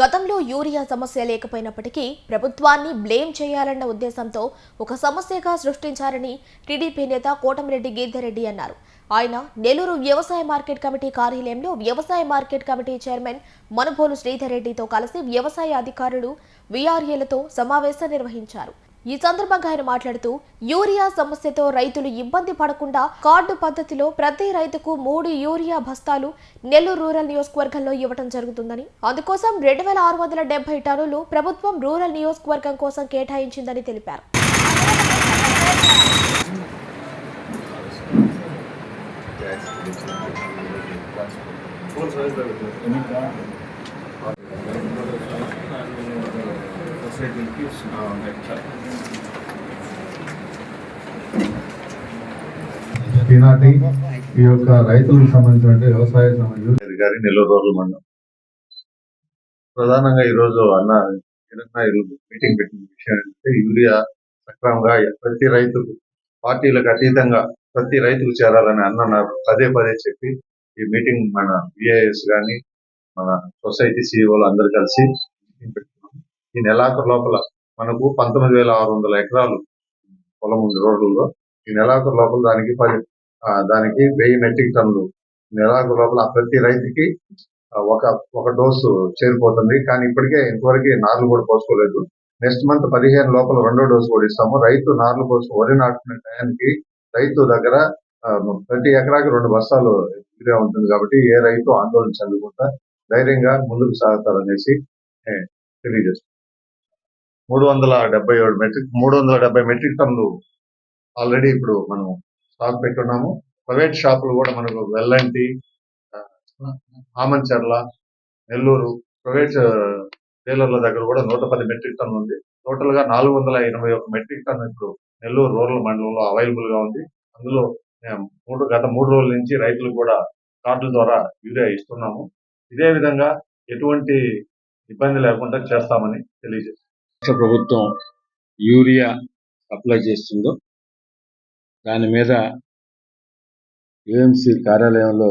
గతంలో యూరియా సమస్య లేకపోయినప్పటికీ ప్రభుత్వాన్ని బ్లేమ్ చేయాలన్న ఉద్దేశంతో ఒక సమస్యగా సృష్టించారని టీడీపీ నేత కోటమిరెడ్డి గీర్ధరెడ్డి అన్నారు. ఆయన నెల్లూరు వ్యవసాయ మార్కెట్ కమిటీ కార్యాలయంలో వ్యవసాయ market committee chairman Manubolu Sridhar రెడ్డితో కలిసి వ్యవసాయ అధికారులు వీఆర్ఏలతో సమావేశం నిర్వహించారు. ఈ సందర్భంగా ఆయన మాట్లాడుతూ యూరియా సమస్యతో రైతులు ఇబ్బంది పడకుండా కార్డు పద్ధతిలో ప్రతి రైతుకు మూడు యూరియా బస్తాలు నెల్లూరు రూరల్ నియోజకవర్గంలో ఇవ్వడం జరుగుతుందని అందుకోసం రెండు వేల ఆరు వందల డెబ్బై టన్నులు ప్రభుత్వం రూరల్ నియోజకవర్గం కోసం కేటాయించిందని తెలిపారు. ఈనాటి ఈ యొక్క రైతులకు సంబంధించిన వ్యవసాయ సంబంధించిన గారి నెల రోజులు మనం ప్రధానంగా ఈరోజు అన్న మీటింగ్ పెట్టిన విషయం ఏంటంటే యూరియా సక్రమంగా ప్రతి రైతుకు పార్టీలకు అతీతంగా ప్రతి రైతుకు చేరాలని అన్నారు పదే పదే చెప్పి ఈ మీటింగ్ మన విఐఎస్ గాని మన సొసైటీ సిఇఓలు అందరు కలిసి మీటింగ్ ఈ నెలాఖరు లోపల మనకు పంతొమ్మిది వేల ఆరు వందల ఎకరాలు పొలం ఉంది రోడ్లలో ఈ నెలాఖరు లోపల దానికి పది దానికి వెయ్యి మెట్రిక్ టన్నులు. నెలాఖరు లోపల ప్రతి రైతుకి ఒక ఒక డోసు చేరిపోతుంది. కానీ ఇప్పటికే ఇంతవరకు నార్లు కూడా పోసుకోలేదు. నెక్స్ట్ మంత్ పదిహేను లోపల రెండో డోసు కూడా ఇస్తాము. రైతు నార్లు కోసం వరి నాటుకునే టయానికి రైతు దగ్గర ప్రతి ఎకరాకి రెండు బస్తాలు ఇదిగా ఉంటుంది కాబట్టి ఏ రైతు ఆందోళన చెందకుండా ధైర్యంగా ముందుకు సాగుతారనేసి అనేసి తెలియజేస్తున్నాం మూడు వందల డెబ్బై ఏడు మెట్రిక్ మూడు వందల డెబ్బై మెట్రిక్ టన్లు ఆల్రెడీ ఇప్పుడు మనం స్టాక్ పెట్టున్నాము. ప్రైవేట్ షాపులు కూడా మనకు వెల్లంటి ఆమంచర్ల నెల్లూరు ప్రైవేట్ డీలర్ల దగ్గర కూడా నూట పది మెట్రిక్ టన్ ఉంది. టోటల్గా నాలుగు వందల ఎనభై ఒక మెట్రిక్ టన్ ఇప్పుడు నెల్లూరు రూరల్ మండలంలో అవైలబుల్గా ఉంది. అందులో మూడు గత మూడు రోజుల నుంచి రైతులు కూడా కార్డుల ద్వారా యూరియా ఇస్తున్నాము. ఇదే విధంగా ఎటువంటి ఇబ్బంది లేకుండా చేస్తామని తెలియజేస్తాం రాష్ట్ర ప్రభుత్వం యూరియా సప్లై చేస్తుందో దాని మీద ఏఎంసీ కార్యాలయంలో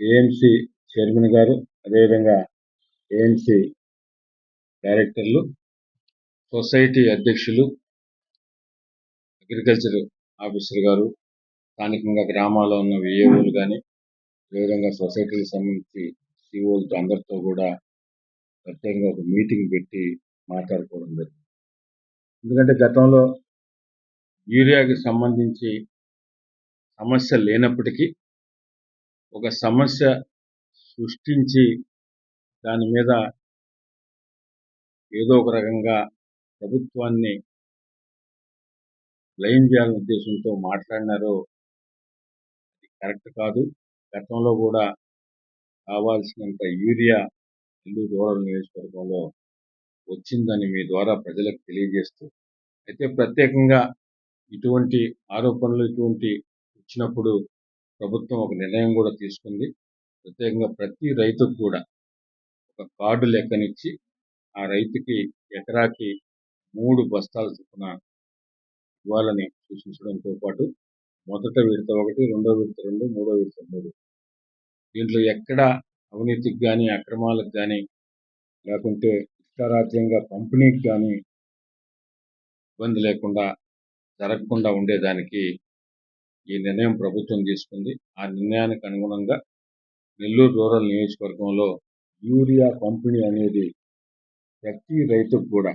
ఏఎంసీ చైర్మన్ గారు అదేవిధంగా ఏఎంసీ డైరెక్టర్లు సొసైటీ అధ్యక్షులు అగ్రికల్చర్ ఆఫీసర్ గారు స్థానికంగా గ్రామాల్లో ఉన్న విఏఓలు కానీ అదేవిధంగా సొసైటీకి సంబంధించి సిఓలతో అందరితో కూడా ప్రత్యేకంగా ఒక మీటింగ్ పెట్టి మాట్లాడుకోవడం జరిగింది. ఎందుకంటే గతంలో యూరియాకి సంబంధించి సమస్య లేనప్పటికీ ఒక సమస్య సృష్టించి దాని మీద ఏదో ఒక రకంగా ప్రభుత్వాన్ని బ్లైమ్ చేయాలనే ఉద్దేశంతో మాట్లాడినారో అది కరెక్ట్ కాదు. గతంలో కూడా కావాల్సినంత యూరియా నెల్లూరు దూరం నియోజకవర్గంలో వచ్చిందని మీ ద్వారా ప్రజలకు తెలియజేస్తూ అయితే ప్రత్యేకంగా ఇటువంటి ఆరోపణలు ఇటువంటి వచ్చినప్పుడు ప్రభుత్వం ఒక నిర్ణయం కూడా తీసుకుంది. ప్రత్యేకంగా ప్రతి రైతుకు కూడా ఒక కార్డు లెక్కనిచ్చి ఆ రైతుకి ఎకరాకి మూడు బస్తాల చొప్పున ఇవ్వాలని సూచించడంతో పాటు మొదట విడత ఒకటి రెండో విడత రెండు మూడో విడత మూడు. దీంట్లో ఎక్కడ అవినీతికి కానీ అక్రమాలకు కానీ లేకుంటే రాజ్యంగా పంపిణీకి కానీ ఇబ్బంది లేకుండా జరగకుండా ఉండేదానికి ఈ నిర్ణయం ప్రభుత్వం తీసుకుంది. ఆ నిర్ణయానికి అనుగుణంగా నెల్లూరు రూరల్ నియోజకవర్గంలో యూరియా పంపిణీ అనేది ప్రతి రైతుకు కూడా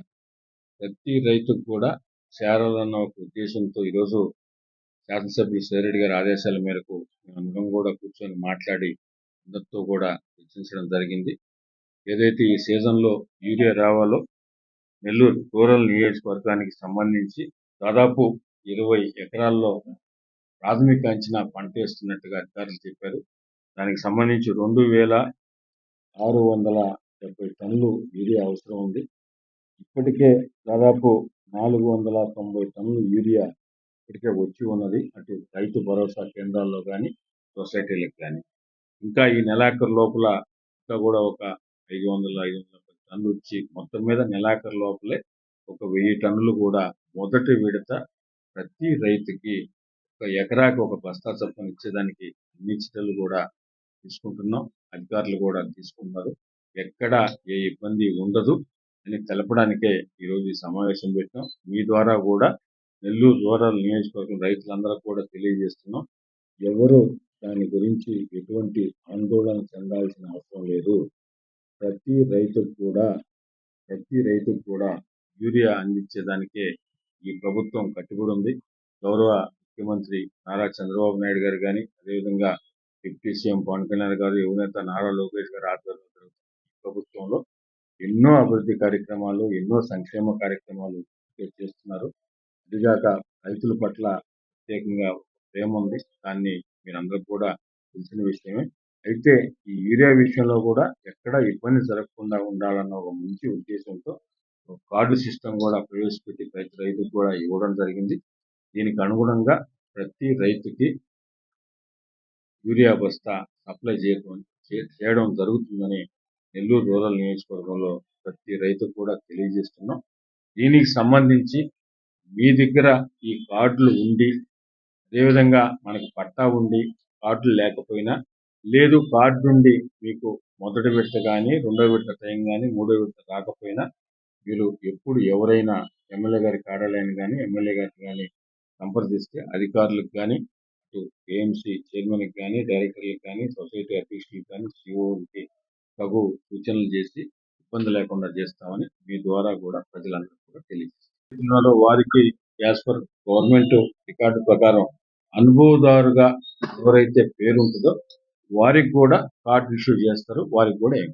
ప్రతి రైతుకు కూడా చేరాలన్న ఒక ఉద్దేశంతో ఈరోజు శాసనసభ్యులు సేరెడ్డి గారి ఆదేశాల మేరకు అందరం కూడా కూర్చొని మాట్లాడి అందరితో కూడా చర్చించడం జరిగింది. ఏదైతే ఈ సీజన్లో యూరియా రావాలో నెల్లూరు రూరల్ నియోజకవర్గానికి సంబంధించి దాదాపు ఇరవై ఎకరాల్లో ప్రాథమిక అంచనా పంట వేస్తున్నట్టుగా అధికారులు చెప్పారు. దానికి సంబంధించి రెండు వేల ఆరు వందల డెబ్బై టన్నులు యూరియా అవసరం ఉంది. ఇప్పటికే దాదాపు నాలుగు వందల తొంభై టన్నులు యూరియా ఇప్పటికే వచ్చి ఉన్నది. అటు రైతు భరోసా కేంద్రాల్లో కానీ సొసైటీలకు కానీ ఇంకా ఈ నెలాఖరు లోపల ఇంకా కూడా ఒక ఐదు వందల ఐదు వందల పది టన్నులు వచ్చి మొత్తం మీద నెలాఖరు లోపలే ఒక వెయ్యి టన్నులు కూడా మొదటి విడత ప్రతి రైతుకి ఒక ఎకరాకి ఒక బస్తా చొప్పున ఇచ్చేదానికి అన్ని చర్యలు కూడా తీసుకుంటున్నాం. అధికారులు కూడా తీసుకుంటున్నారు. ఎక్కడ ఏ ఇబ్బంది ఉండదు అని తెలపడానికే ఈరోజు ఈ సమావేశం పెట్టాం. మీ ద్వారా కూడా నెల్లూరు రూరల్ నియోజకవర్గం రైతులందరూ కూడా తెలియజేస్తున్నాం. ఎవరు దాని గురించి ఎటువంటి ఆందోళన చెందాల్సిన అవసరం లేదు. ప్రతి రైతుకు కూడా ప్రతి రైతుకు కూడా యూరియా అందించేదానికే ఈ ప్రభుత్వం కట్టుబడి ఉంది. గౌరవ ముఖ్యమంత్రి నారా చంద్రబాబు నాయుడు గారు కానీ అదేవిధంగా డిప్యూటీ సీఎం పవన్ కళ్యాణ్ గారు యువనేత నారా లోకేష్ గారు ఆధ్వర్యంలో జరుగుతున్న ఈ ప్రభుత్వంలో ఎన్నో అభివృద్ధి కార్యక్రమాలు ఎన్నో సంక్షేమ కార్యక్రమాలు చేస్తున్నారు. అదిగాక రైతుల పట్ల ప్రత్యేకంగా ప్రేమ ఉంది. దాన్ని మీరందరూ కూడా తెలిసిన విషయమే. అయితే ఈ యూరియా విషయంలో కూడా ఎక్కడ ఇబ్బంది జరగకుండా ఉండాలన్న ఒక మంచి ఉద్దేశంతో ఒక కార్డు సిస్టమ్ కూడా ప్రవేశపెట్టి ప్రతి రైతుకు కూడా ఇవ్వడం జరిగింది. దీనికి అనుగుణంగా ప్రతి రైతుకి యూరియా బస్తా సప్లై చేయడం చేయడం జరుగుతుందని నెల్లూరు రూరల్ నియోజకవర్గంలో ప్రతి రైతు కూడా తెలియజేస్తున్నాం. దీనికి సంబంధించి మీ దగ్గర ఈ కార్డులు ఉండి అదేవిధంగా మనకు పట్టా ఉండి కార్డులు లేకపోయినా లేదు కార్డు నుండి మీకు మొదటి విడత కానీ రెండో విడత టైం కానీ మూడో విడత రాకపోయినా మీరు ఎప్పుడు ఎవరైనా ఎమ్మెల్యే గారి కార్యాలయాన్ని కానీ ఎమ్మెల్యే గారికి కానీ సంప్రదిస్తే అధికారులకు కానీ అటు ఏఎంసీ చైర్మన్కి కానీ డైరెక్టర్లకు కానీ సొసైటీ అధ్యక్షులకు కానీ సిఓకి తగు సూచనలు చేసి ఇబ్బంది లేకుండా చేస్తామని మీ ద్వారా కూడా ప్రజలందరూ కూడా తెలియజేస్తారు వారికి యాజ్ పర్ గవర్నమెంట్ రికార్డు ప్రకారం అనుభవదారుగా ఎవరైతే పేరు ఉంటుందో వారికి కూడా కార్డు ఇష్యూ చేస్తారు వారికి కూడా ఏం